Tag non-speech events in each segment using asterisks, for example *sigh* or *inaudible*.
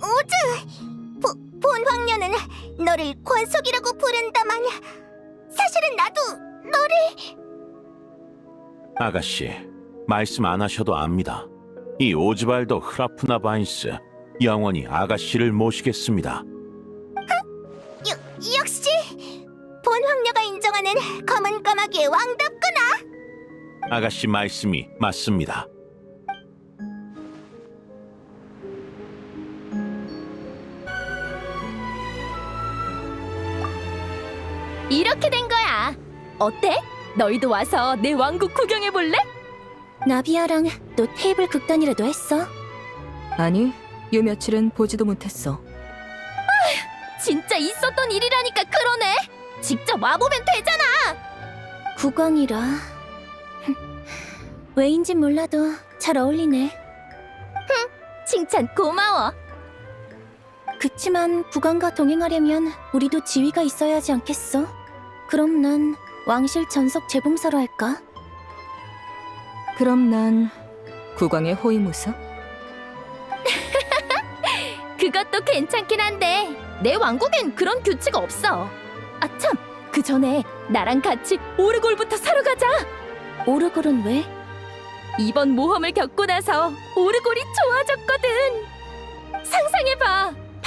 우즈! 보, 본 황녀는 너를 권속이라고 부른다만 사실은 나도 너를 아가씨, 말씀 안 하셔도 압니다. 이 오즈발도 흐라프나 바인스 영원히 아가씨를 모시겠습니다. 여, 역시 본 황녀가 인정하는 검은 까마귀의 왕답구나 아가씨 말씀이 맞습니다. 이렇게 된 거야. 어때? 너희도 와서 내 왕국 구경해 볼래? 나비아랑 또 테이블 극단이라도 했어? 아니, 요 며칠은 보지도 못했어. 진짜 있었던 일이라니까 그러네. 직접 와보면 되잖아. 국왕이라 왜인진 몰라도 잘 어울리네 칭찬 고마워. 그치만 국왕과 동행하려면 우리도 지위가 있어야 하지 않겠어? 그럼 난 왕실 전속 재봉사로 할까? 그럼 난 국왕의 호위무사? *laughs* 그것도 괜찮긴 한데 내 왕국엔 그런 규칙 없어. 아 참, 그 전에 나랑 같이 오르골부터 사러 가자. 오르골은 왜? 이번 모험을 겪고 나서 오르골이 좋아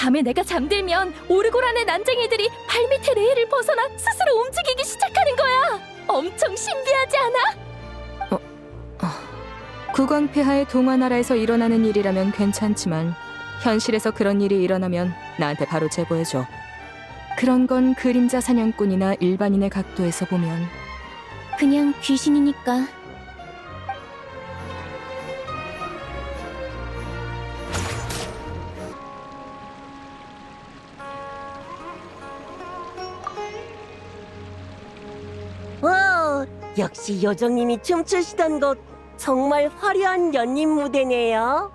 밤에 내가 잠들면 오르골 안의 난쟁이들이 발밑에 레일을 벗어나 스스로 움직이기 시작하는 거야. 엄청 신비하지 않아? 국왕 폐하의 동화나라에서 일어나는 일이라면 괜찮지만 현실에서 그런 일이 일어나면 나한테 바로 제보해줘. 그런 건 그림자 사냥꾼이나 일반인의 각도에서 보면 그냥 귀신이니까 역시 요정님이 춤추시던 곳 정말 화려한 연님 무대네요.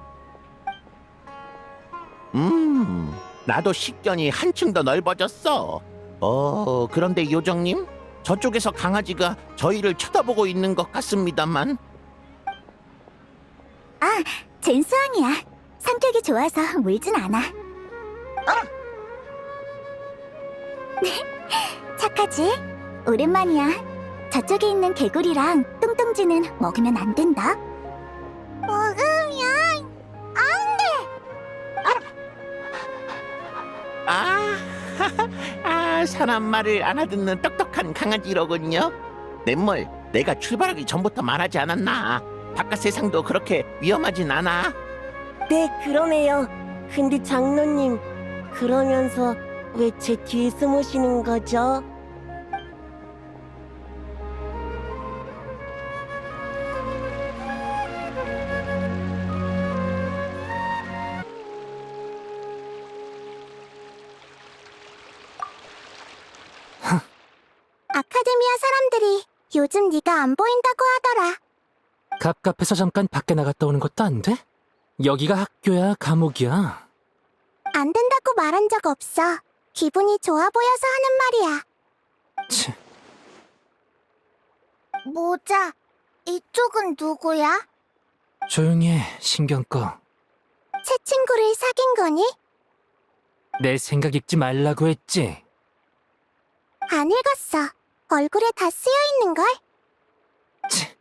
음, 나도 식견이 한층 더 넓어졌어. 어, 그런데 요정님, 저쪽에서 강아지가 저희를 쳐다보고 있는 것 같습니다만. 젠수왕이야 성격이 좋아서 물진 않아 *laughs* 착하지? 오랜만이야 저쪽에 있는 개구리랑 똥똥지는 먹으면 안 된다 먹으면 아, *laughs* 아, 사람 말을 알아듣는 똑똑한 강아지로군요. 냇물, 내가 출발하기 전부터 말하지 않았나? 바깥 세상도 그렇게 위험하진 않아. 네, 그러네요. 근데 장로님, 그러면서 왜 제 뒤에 숨으시는 거죠? 아카데미아 사람들이 요즘 네가 안 보인다고 하더라 갑갑해서 잠깐 밖에 나갔다 오는 것도 안 돼? 여기가 학교야, 감옥이야. 안 된다고 말한 적 없어 기분이 좋아 보여서 하는 말이야 치, 모자 이쪽은 누구야? 조용히 해, 신경 꺼. 새 친구를 사귄 거니? 내 생각 읽지 말라고 했지. 안 읽었어. 얼굴에 다 쓰여 있는 걸. 치,